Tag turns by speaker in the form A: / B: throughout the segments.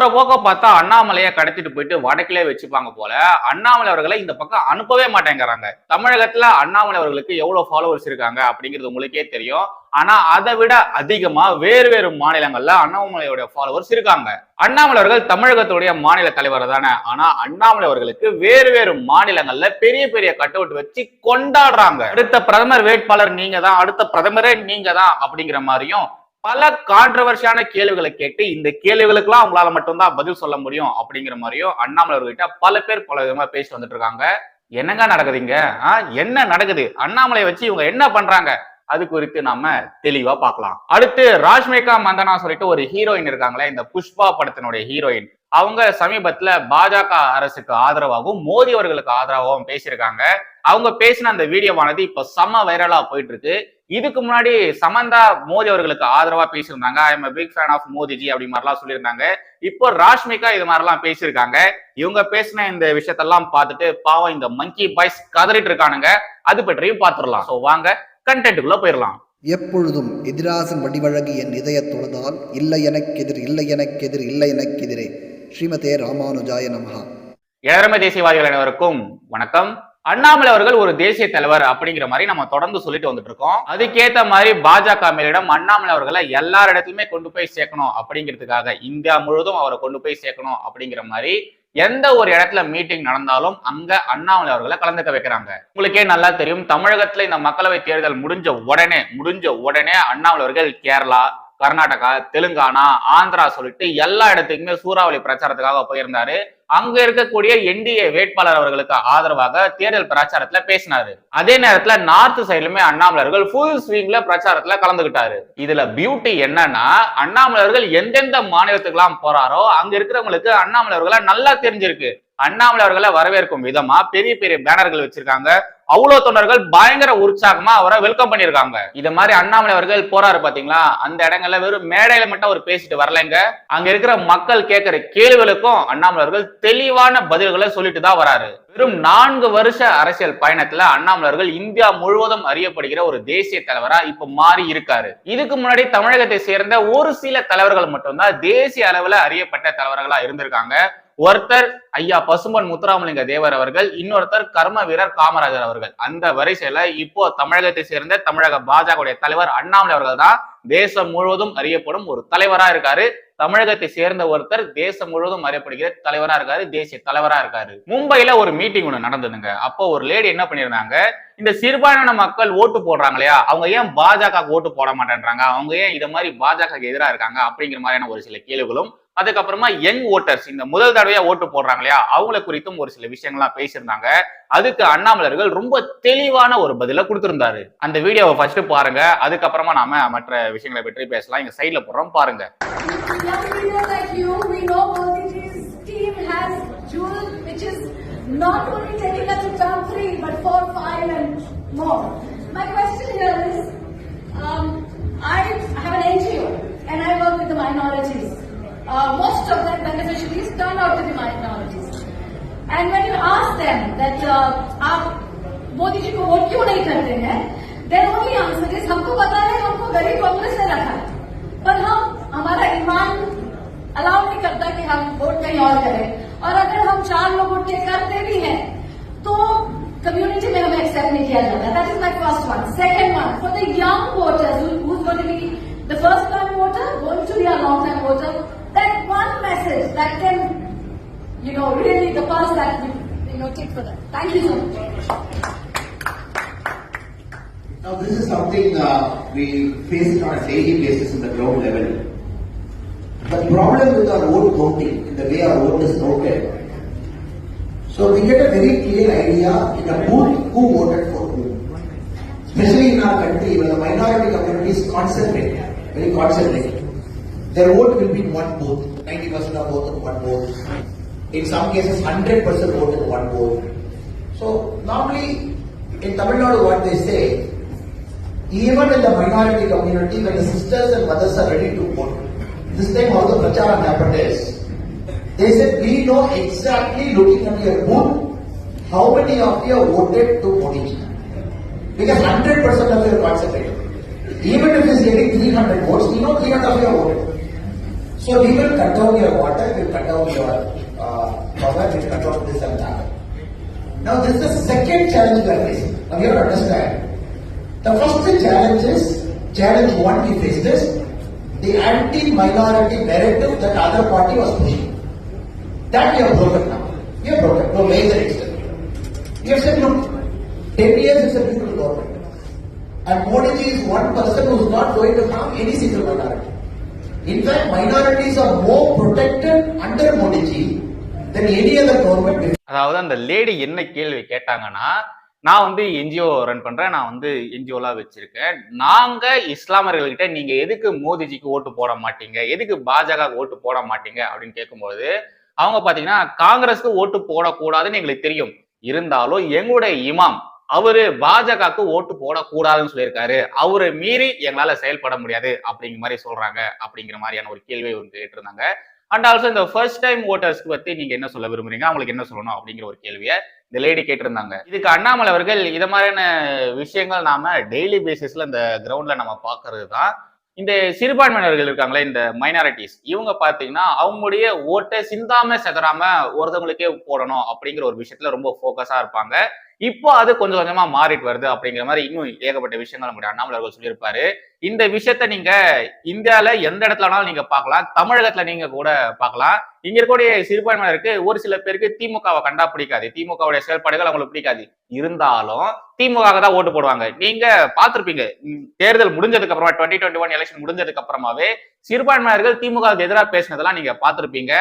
A: அப்புறம் போக்க பார்த்தா அண்ணாமலையை கடத்திட்டு போயிட்டு வடக்கிலே வச்சுப்பாங்க போல. அண்ணாமலை அவர்களை இந்த பக்கம் அனுப்பவே மாட்டேங்கிறாங்க. தமிழகத்துல அண்ணாமலை அவர்களுக்கு எவ்வளவு ஃபாலோவர்ஸ் இருக்காங்க அப்படிங்கிறது உங்களுக்கே தெரியும். ஆனா அதை விட அதிகமா வேறு வேறு மாநிலங்கள்ல அண்ணாமலையோட ஃபாலோவர்ஸ் இருக்காங்க. அண்ணாமலை அவர்கள் தமிழகத்துடைய மாநில தலைவர் தானே. ஆனா அண்ணாமலை அவர்களுக்கு வேறு வேறு மாநிலங்கள்ல பெரிய பெரிய கட் அவுட் வச்சு கொண்டாடுறாங்க. அடுத்த பிரதமர் வேட்பாளர் நீங்க தான் அடுத்த பிரதமரே நீங்க தான் அப்படிங்கிற மாதிரியும் பல கான்ட்ரவர்ஷியான கேள்விகளை கேட்டு இந்த கேள்விகளுக்கெல்லாம் அவங்களால மட்டும்தான் பதில் சொல்ல முடியும் அப்படிங்கிற மாதிரியும் அண்ணாமலை அவர்கிட்ட பல பேர் பல விதமா பேசிட்டு வந்துட்டு இருக்காங்க. என்னங்க நடக்குதுங்க? என்ன நடக்குது? அண்ணாமலை வச்சு இவங்க என்ன பண்றாங்க? அது குறித்து நாம தெளிவா பார்க்கலாம். அடுத்து ராஷ்மிகா மந்தனா சொல்லிட்டு ஒரு ஹீரோயின் இருக்காங்களே இந்த புஷ்பா படத்தினுடைய ஹீரோயின் அவங்க சமீபத்துல பாஜக அரசுக்கு ஆதரவாகவும் மோடி அவர்களுக்கு ஆதரவாகவும் பேசியிருக்காங்க. அவங்க பேசின அந்த வீடியோவானது இப்ப செம்ம வைரலா போயிட்டு இருக்கு. இதுக்கு முன்னாடி சமந்தா மோடி அவர்களுக்கு ஆதரவா பேசியிருந்தாங்க. I am big fan of Modiji அப்படி மாதிரிலாம் சொல்லியிருந்தாங்க. இப்போ ராஷ்மிகா இது மாதிரிலாம் பேசியிருக்காங்க. இவங்க பேசின இந்த விஷயத்தெல்லாம் பார்த்துட்டு பாவம் இந்த மங்கி பாய்ஸ் கதறிட்டு இருக்கானுங்க. அது பற்றியும் பார்த்துடலாம். ஸோ வாங்க கண்டென்ட்டுக்குள்ள போயிடலாம்.
B: எப்பொழுதும் எதிராசன் வடிவழகு என் இதயத் தொழுதால் இல்லை எனக்கெதிர் இல்லை எனக்கெதிர் இல்லை எனக்கெதிரே ஸ்ரீமதே ராமானுஜாய நமஹா.
A: ஏழமை தேசியவாதிகள் அனைவருக்கும் வணக்கம். அண்ணாமலை அவர்கள் ஒரு தேசிய தலைவர் அப்படிங்கிற மாதிரி நம்ம தொடர்ந்து சொல்லிட்டு வந்துட்டு இருக்கோம் அதுக்கேத்த மாதிரி பாஜக மேலிடம் அண்ணாமலை அவர்களை எல்லா இடத்துலயுமே கொண்டு போய் சேர்க்கணும் அப்படிங்கிறதுக்காக இந்தியா முழுவதும் அவரை கொண்டு போய் சேர்க்கணும் அப்படிங்கிற மாதிரி எந்த ஒரு இடத்துல மீட்டிங் நடந்தாலும் அங்க அண்ணாமலை அவர்களை கலந்துக்க வைக்கிறாங்க. உங்களுக்கே நல்லா தெரியும் தமிழகத்துல இந்த மக்களவை தேர்தல் முடிஞ்ச உடனே முடிஞ்ச உடனே அண்ணாமலை அவர்கள் கேரளா கர்நாடகா தெலுங்கானா ஆந்திரா சொல்லிட்டு எல்லா இடத்துக்குமே சூறாவளி பிரச்சாரத்துக்காக போயிருந்தாரு. அங்க இருக்கக்கூடிய என்டிஏ வேட்பாளர் அவர்களுக்கு ஆதரவாக தேர்தல் பிரச்சாரத்துல பேசினாரு. அதே நேரத்துல நார்த் சைடுலுமே அண்ணாமலர்கள் ஃபுல் ஸ்விங்ல பிரச்சாரத்துல கலந்துகிட்டாரு. இதுல பியூட்டி என்னன்னா அண்ணாமலர்கள் எந்தெந்த மாநிலத்துக்கெல்லாம் போறாரோ அங்க இருக்கிறவங்களுக்கு அண்ணாமலர்களை நல்லா தெரிஞ்சிருக்கு. அண்ணாமலை அவர்களை வரவேற்கும் விதமா பெரிய பெரிய பேனர்கள் வச்சிருக்காங்க. அவ்வளவு தொண்டர்கள் பயங்கர உற்சாகமா அவரை வெல்கம் பண்ணிருக்காங்க இத மாதிரி அண்ணாமலை அவர்கள் போறாரு பாத்தீங்களா? அந்த இடங்கள்ல வெறும் மேடையில மட்டும் அவர் பேசிட்டு வரலங்க. அங்க இருக்கிற மக்கள் கேட்கிற கேள்விகளுக்கும் அண்ணாமலை அவர்கள் தெளிவான பதில்களை சொல்லிட்டு தான் வராரு. வெறும் நான்கு வருஷ அரசியல் பயணத்துல அண்ணாமலர்கள் இந்தியா முழுவதும் அறியப்படுகிற ஒரு தேசிய தலைவரா இப்ப மாறி இருக்காரு. இதுக்கு முன்னாடி தமிழகத்தை சேர்ந்த ஒரு சில தலைவர்கள் மட்டும்தான் தேசிய அளவுல அறியப்பட்ட தலைவர்களா இருந்திருக்காங்க. ஒருத்தர் ஐயா பசும்பன் முத்துராமலிங்க தேவர் அவர்கள் இன்னொருத்தர் கர்ம வீரர் காமராஜர் அவர்கள். அந்த வரிசையில இப்போ தமிழகத்தை சேர்ந்த தமிழக பாஜக தலைவர் அண்ணாமலை அவர்கள் தான் தேசம் முழுவதும் அறியப்படும் ஒரு தலைவரா இருக்காரு. தமிழகத்தை சேர்ந்த ஒருத்தர் தேசம் முழுவதும் அறியப்படுகிற தலைவரா இருக்காரு தேசிய தலைவரா இருக்காரு. மும்பையில ஒரு மீட்டிங் ஒன்று நடந்ததுங்க. அப்போ ஒரு லேடி என்ன பண்ணிருந்தாங்க இந்த சிறுபான்மையான மக்கள் ஓட்டு போடுறாங்க இல்லையா? அவங்க ஏன் பாஜக ஓட்டு போட மாட்டேன்றாங்க? அவங்க ஏன் இதை மாதிரி பாஜக எதிராக இருக்காங்க? அப்படிங்கிற மாதிரியான ஒரு சில கேள்விகளும் அதுக்கப்புறமா யங் ஓட்டர்ஸ் இந்த முதல் தடவையா ஓட்டு போடுறாங்க இல்லையா? அவங்கள குறித்தும் ஒரு சில விஷயங்கள்லாம் பேசியிருந்தாங்க. அதுக்கு அண்ணாமலர்கள் ரொம்ப தெளிவான ஒரு பதில கொடுத்திருந்தாரு. அந்த வீடியோவை ஃபர்ஸ்ட் பாருங்க. அதுக்கப்புறமா நாம மற்ற விஷயங்களை பற்றி பேசலாம். இங்க சைட்ல போடுறோம். பாருங்க.
C: Young leaders like you, we know Modi's team has jewel which is not only taking us to top three, but four, five, and more. My question here is, um, I have an NGO and I work with the minorities. Uh, most of their beneficiaries turn out to be minorities. And when you ask them that uh, आप मोदी जी को vote क्यों नहीं करते हैं देर only answer is हमको पता है हमको गरीब कांग्रेस ने रखा है कहीं और करें। और अगर हम चार लोग उठ के करते भी हैं तो कम्युनिटी में हमें एक्सेप्ट नहीं किया जाता। That is my first one second one for the young voters be the first time voter going to be long time voter that one message that can you know really there's that you you know take for that thank you so much
D: Now this is something uh, we face on a daily basis in the global level. The problem with our vote counting, in the way our vote is counted, so we get a very clear idea in a booth who voted for who. Especially in our country, where the minority community is concentrate, very concentrate. Their vote will be one booth, 90% of vote in one booth. In some cases, 100% vote in one booth. So normally, in Tamil Nadu, what they say, even in the minority community, when the sisters and mothers are ready to vote, this time all the pracharam happened is, they said, we know exactly looking at your booth, how many of you voted to Modi. Because 100% of you concentrated. Even if he is getting 300 votes, we know 300 of you voted. So we will cut down your water, we will cut down your uh, power, we will cut down this and that. Now this is the second challenge we are facing. Now you have to understand. The first challenge is, challenge one we face is the anti-minority narrative that other party was pushing. That we have broken now. We have broken, to a major extent. We have said, look, 10 years is a beautiful government. And Modi is one person who is not going to harm any single minority. In fact, minorities are more protected under Modi than any other government before.
A: அதாவது அந்த lady என்ன கேள்வி கேட்டாங்கன்னா நான் வந்து NGO run பண்றேன். நான் வந்து என்ஜிஓலாம் வச்சிருக்கேன். நாங்க இஸ்லாமியர்கள்கிட்ட நீங்க எதுக்கு மோதிஜிக்கு ஓட்டு போட மாட்டீங்க? எதுக்கு பாஜக ஓட்டு போட மாட்டீங்க? அப்படின்னு கேட்கும்போது அவங்க பாத்தீங்கன்னா காங்கிரஸ்க்கு ஓட்டு போடக்கூடாதுன்னு எங்களுக்கு தெரியும். இருந்தாலும் எங்களுடைய இமாம் அவரு பாஜகவுக்கு ஓட்டு போடக்கூடாதுன்னு சொல்லியிருக்காரு. அவரை மீறி எங்களால செயல்பட முடியாது அப்படிங்கிற மாதிரி சொல்றாங்க அப்படிங்கிற மாதிரியான ஒரு கேள்வியை வந்து கேட்டிருந்தாங்க. அண்ட் ஆல்சோ இந்த ஃபர்ஸ்ட் டைம் ஓட்டர்ஸ்க்கு பத்தி நீங்க என்ன சொல்ல விரும்புறீங்க? அவங்களுக்கு என்ன சொல்லணும்? அப்படிங்கிற ஒரு கேள்வியை இந்த லேடி கேட்டிருந்தாங்க. இதுக்கு அண்ணாமலை அவர்கள் இதை மாதிரியான விஷயங்கள் நாம டெய்லி பேசிஸ்ல இந்த கிரவுண்ட்ல நம்ம பாக்குறது தான் இந்த சிறுபான்மையினர்கள் இருக்காங்களே இந்த மைனாரிட்டிஸ் இவங்க பாத்தீங்கன்னா அவங்களுடைய ஓட்டை சிந்தாம செதறாம ஒருத்தவங்களுக்கே போடணும் அப்படிங்கிற ஒரு விஷயத்துல ரொம்ப ஃபோக்கஸா இருப்பாங்க. இப்போ அது கொஞ்சம் கொஞ்சமா மாறிட்டு வருது அப்படிங்கிற மாதிரி இன்னும் ஏகப்பட்ட விஷயங்கள் நம்முடைய அண்ணாமலை அவர்கள் சொல்லியிருப்பாரு. இந்த விஷயத்த நீங்க இந்தியால எந்த இடத்துல வேணாலும் நீங்க பார்க்கலாம். தமிழகத்துல நீங்க கூட பார்க்கலாம். இங்க இருக்கக்கூடிய சிறுபான்மையினருக்கு ஒரு சில பேருக்கு திமுகவை கண்டா பிடிக்காது. திமுகவுடைய செயல்பாடுகள் அவங்களுக்கு பிடிக்காது. இருந்தாலும் திமுக தான் ஓட்டு போடுவாங்க. நீங்க பார்த்திருப்பீங்க. தேர்தல் முடிஞ்சதுக்கு அப்புறமா டுவெண்ட்டி டுவெண்ட்டி ஒன் எலெக்ஷன் முடிஞ்சதுக்கு அப்புறமாவே சிறுபான்மையினர்கள் திமுகவுக்கு எதிராக பேசினதெல்லாம் நீங்க பார்த்திருப்பீங்க.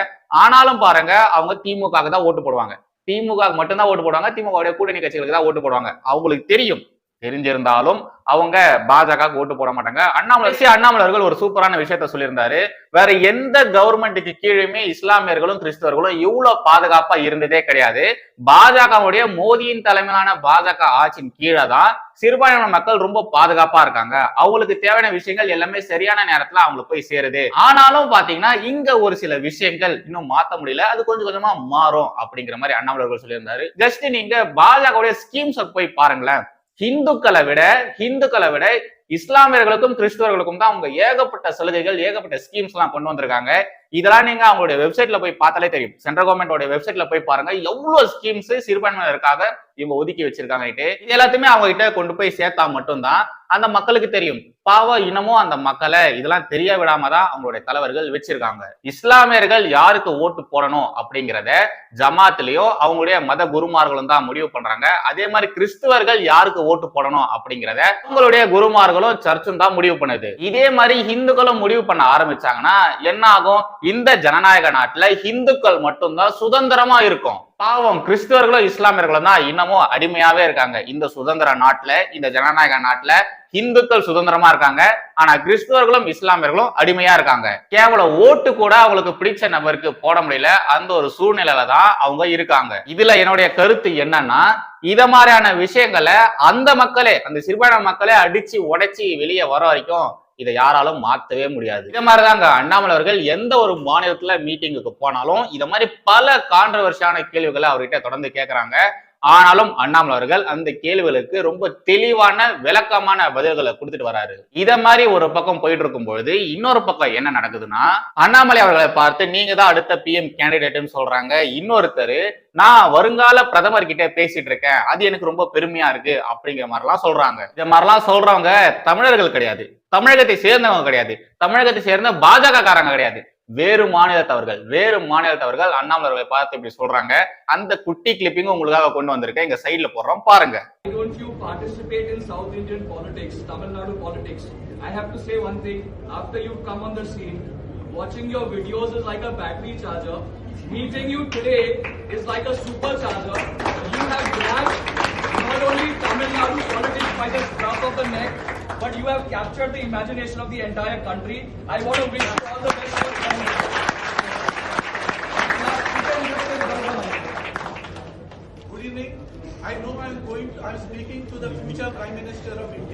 A: ஆனாலும் பாருங்க அவங்க திமுக தான் ஓட்டு போடுவாங்க. திமுக மட்டும்தான் ஓட்டு போடுவாங்க திமுகவுடைய கூட்டணி கட்சிகளுக்கு தான் ஓட்டு போடுவாங்க. அவங்களுக்கு தெரியும். தெரிஞ்சிருந்தாலும் அவங்க பாஜக ஓட்டு போட மாட்டாங்க. அண்ணாமலை சி. அண்ணாமலர்கள் ஒரு சூப்பரான விஷயத்த சொல்லியிருந்தாரு. வேற எந்த கவர்மெண்ட்டுக்கு கீழுமே இஸ்லாமியர்களும் கிறிஸ்தவர்களும் இவ்வளவு பாதுகாப்பா இருந்ததே கிடையாது. பாஜகவுடைய மோதியின் தலைமையிலான பாஜக ஆட்சியின் கீழே தான் சிறுபான்மையின மக்கள் ரொம்ப பாதுகாப்பா இருக்காங்க. அவங்களுக்கு தேவையான விஷயங்கள் எல்லாமே சரியான நேரத்துல அவங்களுக்கு போய் சேருது. ஆனாலும் பாத்தீங்கன்னா இங்க ஒரு சில விஷயங்கள் இன்னும் மாத்த முடியல. அது கொஞ்சம் கொஞ்சமா மாறும் அப்படிங்கிற மாதிரி அண்ணாமலர்கள் சொல்லியிருந்தாரு. ஜஸ்ட் நீங்க பாஜகவுடைய ஸ்கீம்ஸ் போய் பாருங்களேன். ஹிந்துக்களை விட ஹிந்துக்களை விட இஸ்லாமியர்களுக்கும் கிறிஸ்துவர்களுக்கும் தான் அவங்க ஏகப்பட்ட சலுகைகள் ஏகப்பட்ட ஸ்கீம்ஸ் எல்லாம் கொண்டு வந்திருக்காங்க. இதெல்லாம் நீங்க அவங்களுடைய வெப்சைட்ல போய் பார்த்தாலே தெரியும். சென்ட்ரல் கவர்மெண்டோட வெப்சைட்ல போய் பாருங்க. எவ்வளவு ஸ்கீம்ஸ் சிறுபான்மையினருக்காக இவங்க ஒதுக்கி வச்சிருக்காங்க இது எல்லாத்தையுமே அவங்க கிட்ட கொண்டு போய் சேர்த்தா மட்டும்தான் அந்த மக்களுக்கு தெரியும். பாவம் இனமும் அந்த மக்களை இதெல்லாம் தெரிய விடாம தான் அவங்களுடைய தலைவர்கள் வச்சிருக்காங்க. இஸ்லாமியர்கள் யாருக்கு ஓட்டு போடணும் அப்படிங்கிறத ஜமாத்லயும் அவங்களுடைய மத குருமார்களும் தான் முடிவு பண்றாங்க. அதே மாதிரி கிறிஸ்துவர்கள் யாருக்கு ஓட்டு போடணும் அப்படிங்கிறத உங்களுடைய இந்துக்களும் சர்ச்சும் தான் முடிவு பண்ணுது. இதே மாதிரி இந்துக்களும் முடிவு பண்ண ஆரம்பிச்சாங்கன்னா என்ன ஆகும் இந்த ஜனநாயக நாட்டுல இந்துக்கள் மட்டும்தான் சுதந்திரமா இருக்கும். பாவம் கிறிஸ்தவர்களும் இஸ்லாமியர்களும் தான் இன்னமும் அடிமையாவே இருக்காங்க. இந்த சுதந்திர நாட்டுல இந்த ஜனநாயக நாட்டுல இந்துக்கள் சுதந்திரமா இருக்காங்க. ஆனா கிறிஸ்துவர்களும் இஸ்லாமியர்களும் அடிமையா இருக்காங்க. கேவலம் ஓட்டு கூட அவங்களுக்கு பிடிச்ச நபருக்கு போட முடியல. அந்த ஒரு சூழ்நிலையில தான் அவங்க இருக்காங்க. இதுல என்னுடைய கருத்து என்னன்னா இத மாதிரியான விஷயங்களை அந்த மக்களே அந்த சிறுபான்மை மக்களே அடிச்சு உடைச்சி வெளியே வர வரைக்கும் இதை யாராலும் மாத்தவே முடியாது. இதே மாதிரிதாங்க அண்ணாமலை அவர்கள் எந்த ஒரு மாநிலத்துல மீட்டிங்குக்கு போனாலும் இத மாதிரி பல கான்ட்ரவர்ஷியான கேள்விகளை அவர்கிட்ட தொடர்ந்து கேட்கறாங்க ஆனாலும் அண்ணாமலை அவர்கள் அந்த கேள்விகளுக்கு ரொம்ப தெளிவான விளக்கமான பதில்களை கொடுத்துட்டு வராரு. இத மாதிரி ஒரு பக்கம் போயிட்டு இருக்கும் பொழுது இன்னொரு பக்கம் என்ன நடக்குதுன்னா அண்ணாமலை அவர்களை பார்த்து நீங்க தான் அடுத்த பிஎம் கேண்டிடேட்னு சொல்றாங்க. இன்னொருத்தர் நான் வருங்கால பிரதமர் கிட்ட பேசிட்டு இருக்கேன். அது எனக்கு ரொம்ப பெருமையா இருக்கு. அப்படிங்கிற மாதிரிலாம் சொல்றாங்க. இந்த மாதிரிலாம் சொல்றவங்க தமிழர்கள் கிடையாது. தமிழகத்தை சேர்ந்தவங்க கிடையாது. தமிழகத்தை சேர்ந்த பாஜக காரங்க கிடையாது. வேறு மாநிலத்தவர்கள் வேறு மாநிலத்தவர்கள் அண்ணாமலை அவர்களை பார்த்து இப்படி சொல்றாங்க அந்த குட்டி கிளிப்பிங் உங்களுக்காக கொண்டு வந்திருக்கேன் இங்க சைடுல போடுறோம் பாருங்க
E: Why don't you participate in South Indian politics, Tamil Nadu politics? I have to say one thing. After you come on the scene, watching your videos is like a battery charger. Meeting you today is like a supercharger. You have grabbed not only Tamil Nadu politics by the scruff of the neck, but you have captured the imagination of the entire country. I want to wish you all the best for coming.
F: Good evening. I know I'm going, I'm speaking to the future Prime Minister of India.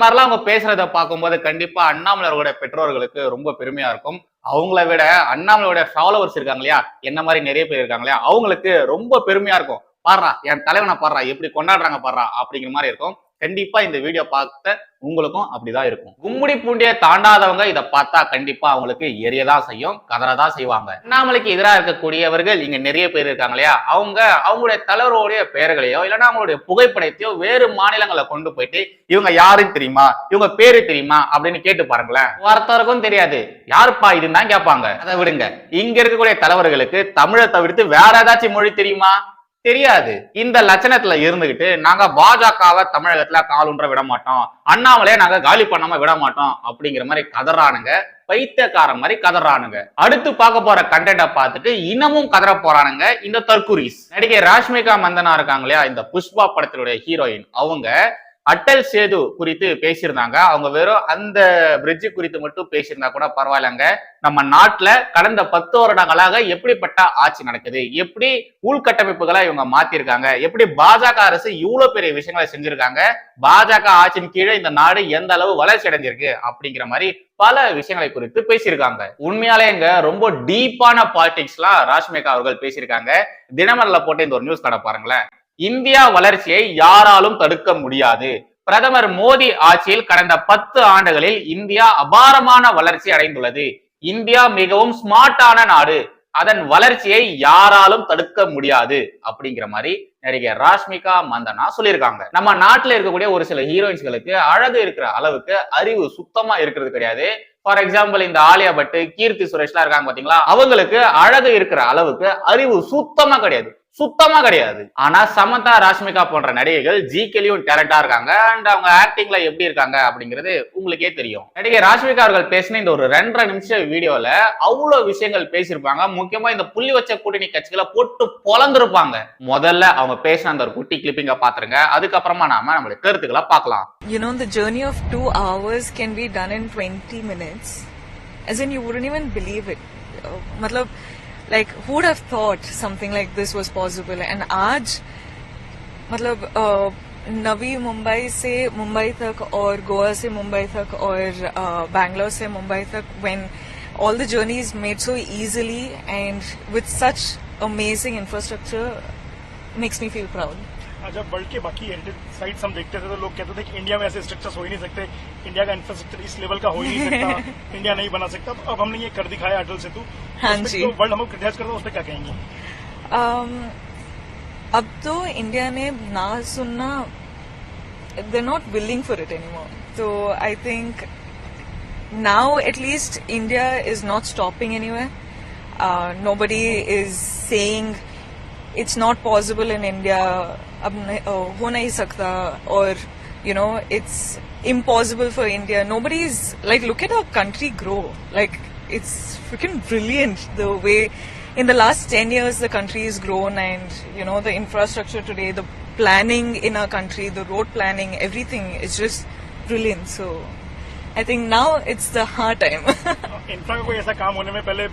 A: மாதிரிலாம் அவங்க பேசுறத பார்க்கும்போது கண்டிப்பா அண்ணாமலை பெற்றோர்களுக்கு ரொம்ப பெருமையா இருக்கும். அவங்கள விட அண்ணாமலையோட ஃபாலோவர்ஸ் இருக்காங்க இல்லையா? என்ன மாதிரி நிறைய பேர் இருக்காங்க இல்லையா? அவங்களுக்கு ரொம்ப பெருமையா இருக்கும். பாடுறா என் தலைவனை பாடுறா எப்படி கொண்டாடுறாங்க பாடுறா அப்படிங்கிற மாதிரி இருக்கும். கண்டிப்பா இந்த வீடியோ பார்த்த உங்களுக்கும் அப்படிதான் இருக்கும். கும்முடி பூண்டியை தாண்டாதவங்க இதை பார்த்தா கண்டிப்பா அவங்களுக்கு எரியதான் செய்யும் கதறதான் செய்வாங்க. அண்ணாமலைக்கு எதிராக இருக்கக்கூடியவர்கள் இங்க நிறைய பேர் இருக்காங்க இல்லையா? அவங்க அவங்களுடைய தலைவருடைய பெயர்களையோ இல்லைன்னா அவங்களுடைய புகைப்படத்தையோ வேறு மாநிலங்களை கொண்டு போயிட்டு இவங்க யாருன்னு தெரியுமா? இவங்க பேரு தெரியுமா? அப்படின்னு கேட்டு பாருங்களேன். ஒருத்தருக்கும் தெரியாது. யாருப்பா இதுன்னு தான் கேட்பாங்க. அதை விடுங்க. இங்க இருக்கக்கூடிய தலைவர்களுக்கு தமிழை தவிர்த்து வேற ஏதாச்சும் மொழி தெரியுமா? தெரியாது. இந்த லட்சணத்துல இருந்துகிட்டு நாங்க பாஜகவை தமிழகத்துல காலுன்ற விட மாட்டோம். அண்ணாமலையே நாங்க காலி பண்ணாம விட மாட்டோம் அப்படிங்கிற மாதிரி கதறானுங்க. பைத்தியக்காரன் மாதிரி கதறானுங்க. அடுத்து பார்க்க போற கண்டென்ட பார்த்துட்டு இன்னமும் கதற போறானுங்க இந்த தற்குரிஸ். நடிகை ராஷ்மிகா மந்தனா இருக்காங்க இல்லையா? இந்த புஷ்பா படத்தினுடைய ஹீரோயின் அவங்க அட்டல் சேது குறித்து பேசியிருந்தாங்க. அவங்க வெறும் அந்த பிரிட்ஜ் குறித்து மட்டும் பேசியிருந்தா கூட பரவாயில்லங்க. நம்ம நாட்டுல கடந்த பத்து வருடங்களாக எப்படிப்பட்ட ஆட்சி நடக்குது? எப்படி உள்கட்டமைப்புகளை இவங்க மாத்திருக்காங்க? எப்படி பாஜக அரசு இவ்வளவு பெரிய விஷயங்களை செஞ்சிருக்காங்க? பாஜக ஆட்சியின் கீழே இந்த நாடு எந்த அளவு வளர்ச்சி அடைஞ்சிருக்கு? அப்படிங்கிற மாதிரி பல விஷயங்களை குறித்து பேசியிருக்காங்க. உண்மையாலேங்க ரொம்ப டீப்பான பாலிடிக்ஸ்லாம் ராஷ்மிகா அவர்கள் பேசியிருக்காங்க. தினமரில் போட்டு இந்த ஒரு நியூஸ் கடை பாருங்களேன். இந்தியா வளர்ச்சியை யாராலும் தடுக்க முடியாது. பிரதமர் மோடி ஆட்சியில் கடந்த பத்து ஆண்டுகளில் இந்தியா அபாரமான வளர்ச்சி அடைந்துள்ளது. இந்தியா மிகவும் ஸ்மார்ட்டான நாடு. அதன் வளர்ச்சியை யாராலும் தடுக்க முடியாது. அப்படிங்கிற மாதிரி நடிகை ராஷ்மிகா மந்தனா சொல்லியிருக்காங்க. நம்ம நாட்டுல இருக்கக்கூடிய ஒரு சில ஹீரோயின்ஸ்களுக்கு அழகு இருக்கிற அளவுக்கு அறிவு சுத்தமா இருக்கிறது கிடையாது. ஃபார் எக்ஸாம்பிள் இந்த ஆலியா பட்டு கீர்த்தி சுரேஷ்லாம் இருக்காங்க பாத்தீங்களா? அவங்களுக்கு அழகு இருக்கிற அளவுக்கு அறிவு சுத்தமா கிடையாது. சுத்தமா கிடையாது. ஆனா சமந்தா ராஷ்மிகா போன்ற நடிகைகள் ஜிகேலையும் டேலண்டா இருக்காங்க. அண்ட் அவங்க ஆக்டிங்ல எப்படி இருக்காங்க அப்படிங்கிறது உங்களுக்கே தெரியும். நடிகை ராஷ்மிகா அவர்கள் பேசின இந்த ஒரு ரெண்டரை நிமிஷம் வீடியோல அவ்வளவு விஷயங்கள் பேசியிருப்பாங்க. முக்கியமா இந்த புள்ளி வச்ச கூட்டணி கட்சிகளை போட்டு பொழந்திருப்பாங்க முதல்ல அவங்க பேசின அந்த ஒரு குட்டி கிளிப்பிங்க பாத்துருங்க. அதுக்கப்புறமா நாம நம்மளுடைய கருத்துக்களை பார்க்கலாம்.
G: You know, the journey of two hours can be done in 20 minutes. As in, you wouldn't even believe it. Uh, like, who would have thought something like this was possible? And aaj, मतलब uh, Navi Mumbai से मुंबई तक और गोवा से मुंबई तक और बैंगलोर से मुंबई तक when all the journeys made so easily and with such amazing infrastructure makes me feel proud.
H: जब वर्ल्ड के बाकी हेरिटेज साइट्स हम देखते थे तो लोग कहते थे कि इंडिया में ऐसे स्ट्रक्चर्स हो ही नहीं सकते इंडिया का इंफ्रास्ट्रक्चर इस लेवल का हो ही नहीं सकता इंडिया नहीं बना सकता तो अब हमने ये कर दिखाया अटल सेतु
G: हाँ जी।
H: जो वर्ल्ड हमको क्रिटिसाइज करता है उस पर क्या कहेंगे
G: um, अब तो इंडिया ने ना सुनना they're not willing for it anymore. तो I think now at least India is not stopping anywhere. Uh, nobody is saying it's not possible in India. ab ho nahi sakta or you know it's impossible for India. nobody is like look at our country grow. Like it's freaking brilliant the way in the last 10 years the country has grown and you know the infrastructure today the planning in our country the road planning everything is just brilliant so I think now it's the hard time
H: infra का कोई ऐसा काम होने में पहले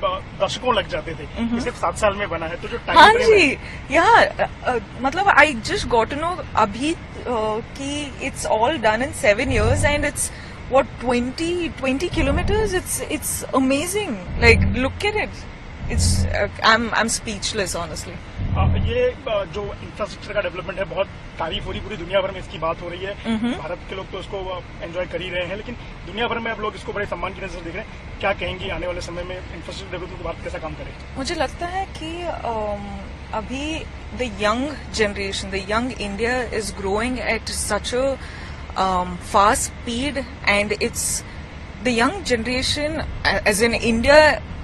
H: दशकों लग जाते थे। सिर्फ़ सात साल में बना है तो जो टाइम हाँ
G: जी यहाँ uh, मतलब आई जस्ट गोट नो अभी कि it's all done in seven years and it's what twenty twenty kilometres it's it's amazing like look के red it's I am speechless honestly
H: ये जो इंफ्रास्ट्रक्चर का डेवलपमेंट है बहुत तारीफ़ हो रही पूरी दुनिया भर में इसकी बात हो रही है। भारत के लोग तो उसको एंजॉय कर ही रहे हैं लेकिन दुनिया भर में अब लोग इसको बड़े सम्मान की नज़र देख रहे हैं। क्या कहेंगे आने वाले समय में इंफ्रास्ट्रक्चर डेवलपमेंट भारत कैसा काम करे
G: मुझे लगता है कि अभी the young generation the young India is growing at such a fast speed and it's the young generation age in India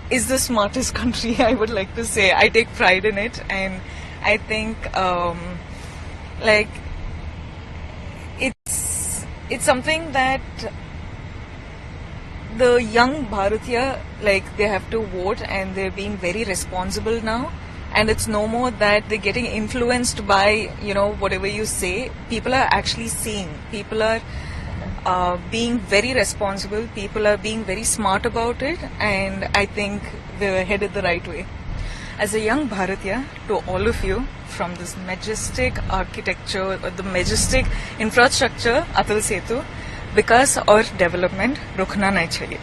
G: is the smartest country i would like to say i take pride in it and i think um, like it's it's something that the young Bharatiya, like they have to vote and they're being very responsible now. And it's no more that they're getting influenced by, you know, whatever you say. People are actually seeing. People are uh, being very responsible. People are being very smart about it. And I think we're headed the right way. As a young Bharatiya, to all of you, from this majestic architecture, or the majestic infrastructure, Atal Setu, विकास और development रुकना नहीं चाहिए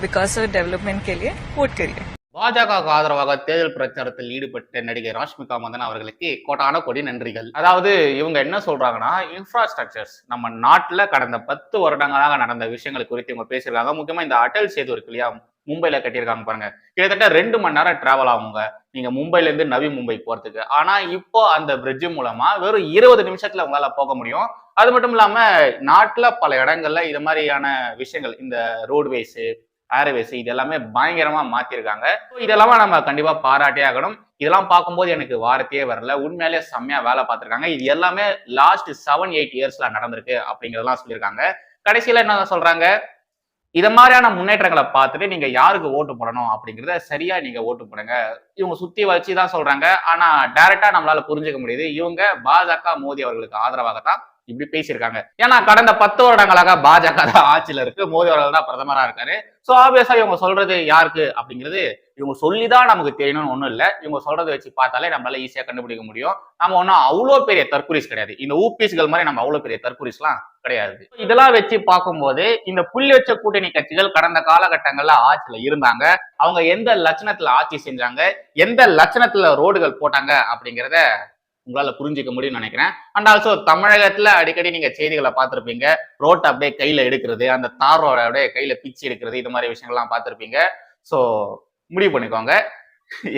G: विकास और development के लिए vote करिए
A: பாஜக ஆதரவாக தேர்தல் பிரச்சாரத்தில் ஈடுபட்ட நடிகை ராஷ்மிகா மந்தன் அவர்களுக்கு கோட்டான கொடி நன்றிகள். அதாவது இவங்க என்ன சொல்றாங்கன்னா இன்ஃப்ராஸ்ட்ரக்சர்ஸ் நம்ம நாட்டுல கடந்த பத்து வருடங்களாக நடந்த விஷயங்கள் குறித்து இவங்க பேசியிருக்காங்க. முக்கியமா இந்த அடல் சேது இருக்கு இல்லையா? மும்பைல கட்டியிருக்காங்க பாருங்க. கிட்டத்தட்ட ரெண்டு மணி நேரம் டிராவல் ஆகுங்க. நீங்க மும்பைல இருந்து நவி மும்பை போறதுக்கு. ஆனா இப்போ அந்த பிரிட்ஜ் மூலமா வெறும் இருபது நிமிஷத்துல உங்களால போக முடியும். அது மட்டும் இல்லாம நாட்டுல பல இடங்கள்ல இது மாதிரியான விஷயங்கள் இந்த ரோட்வேஸ் ஏர்வேஸ் இது எல்லாமே பயங்கரமா மாத்திருக்காங்க. இதெல்லாம் நம்ம கண்டிப்பா பாராட்டே ஆகணும். இதெல்லாம் பார்க்கும்போது எனக்கு வார்த்தையே வரல. உண்மையிலேயே செம்மையா வேலை பார்த்திருக்காங்க. இது எல்லாமே லாஸ்ட் செவன் எயிட் இயர்ஸ்ல நடந்திருக்கு அப்படிங்கறதெல்லாம் சொல்லியிருக்காங்க. கடைசியில என்ன சொல்றாங்க? இத மாதிரியான முன்னேற்றங்களை பார்த்துட்டு நீங்க யாருக்கு ஓட்டு போடணும் அப்படிங்கிறத சரியா நீங்க ஓட்டு போடுங்க. இவங்க சுத்தி வச்சு தான் சொல்றாங்க. ஆனா டைரக்டா நம்மளால புரிஞ்சுக்க முடியுது. இவங்க பாஜக மோடி அவர்களுக்கு ஆதரவாகத்தான் இப்படி பேசியிருக்காங்க. ஏன்னா கடந்த பத்து வருடங்களாக பாஜக தான் ஆட்சியில இருக்கு. மோடி அவர்கள் தான் பிரதமரா இருக்காரு. சோ ஆப்வியஸா இவங்க சொல்றது யாருக்கு அப்படிங்கிறது இவங்க சொல்லிதான் நமக்கு தெரியணும்னு ஒண்ணும் இல்ல. இவங்க சொல்றதை வச்சு பார்த்தாலே நம்மளால ஈஸியா கண்டுபிடிக்க முடியும். நம்ம ஒன்றும் அவ்வளோ பெரிய தற்குறிஸ் கிடையாது. இந்த ஊபிஸ்கள் மாதிரி நம்ம அவ்வளோ பெரிய தற்குறிஸ்லாம் கிடையாது. இதெல்லாம் வச்சு பார்க்கும்போது இந்த புள்ளி வச்ச கூட்டணி கட்சிகள் கடந்த காலகட்டங்கள்ல ஆட்சியில இருந்தாங்க. அவங்க எந்த லட்சணத்துல ஆட்சி செஞ்சாங்க? எந்த லட்சணத்துல ரோடுகள் போட்டாங்க? அப்படிங்கிறத உங்களால புரிஞ்சிக்க முடியும்னு நினைக்கிறேன். அண்ட் ஆல்சோ தமிழகத்துல அடிக்கடி நீங்க செய்திகளை பார்த்துருப்பீங்க. ரோட்டை அப்படியே கையில எடுக்கிறது அந்த தார் அப்படியே கையில பிச்சு எடுக்கிறது இது மாதிரி விஷயங்கள்லாம் பார்த்துருப்பீங்க. ஸோ முடிவு பண்ணிக்கோங்க.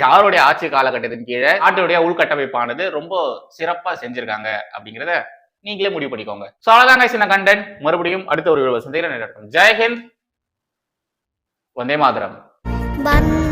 A: யாருடைய ஆட்சி காலகட்டத்தின் கீழே நாட்டுடைய உள்கட்டமைப்பானது ரொம்ப சிறப்பா செஞ்சிருக்காங்க அப்படிங்கிறத நீங்களே முடிவு பண்ணிக்கோங்க. ஸோ அவ்வளோதாங்க சின்ன கண்டென்ட் மறுபடியும் அடுத்த ஒரு சந்தையில் ஜெயஹிந்த் வந்தே மாதரம்.
I: வந்த